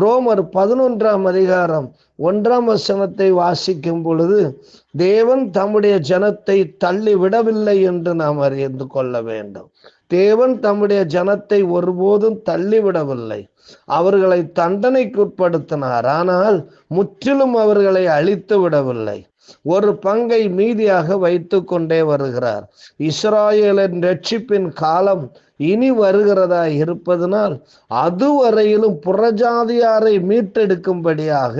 ரோமர் பதினொன்றாம் அதிகாரம் ஒன்றாம் வசனத்தை வாசிக்கும் பொழுது தேவன் தம்முடைய ஜனத்தை தள்ளி விடவில்லை என்று நாம் அறிந்து கொள்ள வேண்டும். தேவன் தம்முடைய ஜனத்தை ஒருபோதும் தள்ளிவிடவில்லை. அவர்களை தண்டனைக்குட்படுத்தினார். ஆனால் முற்றிலும் அவர்களை அழித்து விடவில்லை ஒரு பங்கை மீதியாக வைத்து கொண்டே வருகிறார். இஸ்ராயலின் ரட்சிப்பின் காலம் இனி வருகிறதா இருப்பதனால் அதுவரையிலும் புறஜாதியாரை மீட்டெடுக்கும்படியாக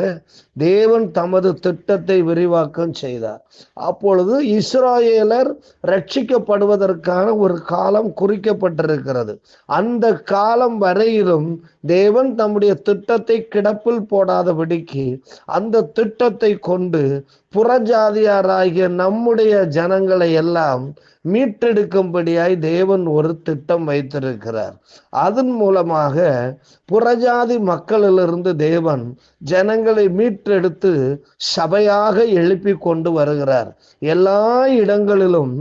தேவன் தமது திட்டத்தை விரிவாக்கம் செய்தார். அப்பொழுது இஸ்ராயேலர் ரட்சிக்கப்படுவதற்கான ஒரு காலம் குறிக்கப்பட்டிருக்கிறது. அந்த காலம் வரையிலும் தேவன் தம்முடைய திட்டத்தை கிடப்பில் போடாதபடிக்கு அந்த திட்டத்தை கொண்டு புறஜாதியாராகிய நம்முடைய ஜனங்களை எல்லாம் மீட்டெடுக்கும்படியாய் தேவன் ஒரு திட்டம் வைத்திருக்கிறார். அதன் மூலமாக புறஜாதி மக்களிலிருந்து தேவன் ஜனங்களை மீட்டெடுத்து சபையாக எழுப்பி கொண்டு வருகிறார். எல்லா இடங்களிலும்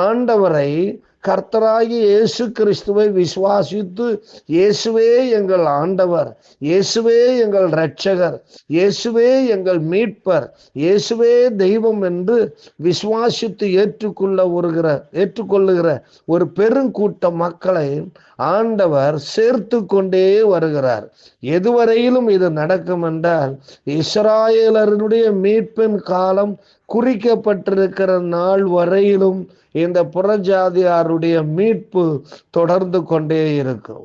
ஆண்டவரை கர்த்தராகி இயேசு கிறிஸ்துவை விசுவாசித்து இயேசுவே எங்கள் ஆண்டவர் இயேசுவே எங்கள் இரட்சகர் இயேசுவே எங்கள் மீட்பர் இயேசுவே தெய்வம் என்று விசுவாசித்து ஏற்றுக்கொள்ள வருகிற ஏற்றுக்கொள்ளுகிற ஒரு பெருங்கூட்ட மக்களை ஆண்டவர் சேர்த்து கொண்டே வருகிறார். எதுவரையிலும் இது நடக்கும் என்றால் இஸ்ராயலருடைய மீட்பின் காலம் குறிக்கப்பட்டிருக்கிற நாள் வரையிலும் இந்த புறஜாதியாருடைய மீட்பு தொடர்ந்து கொண்டே இருக்கும்.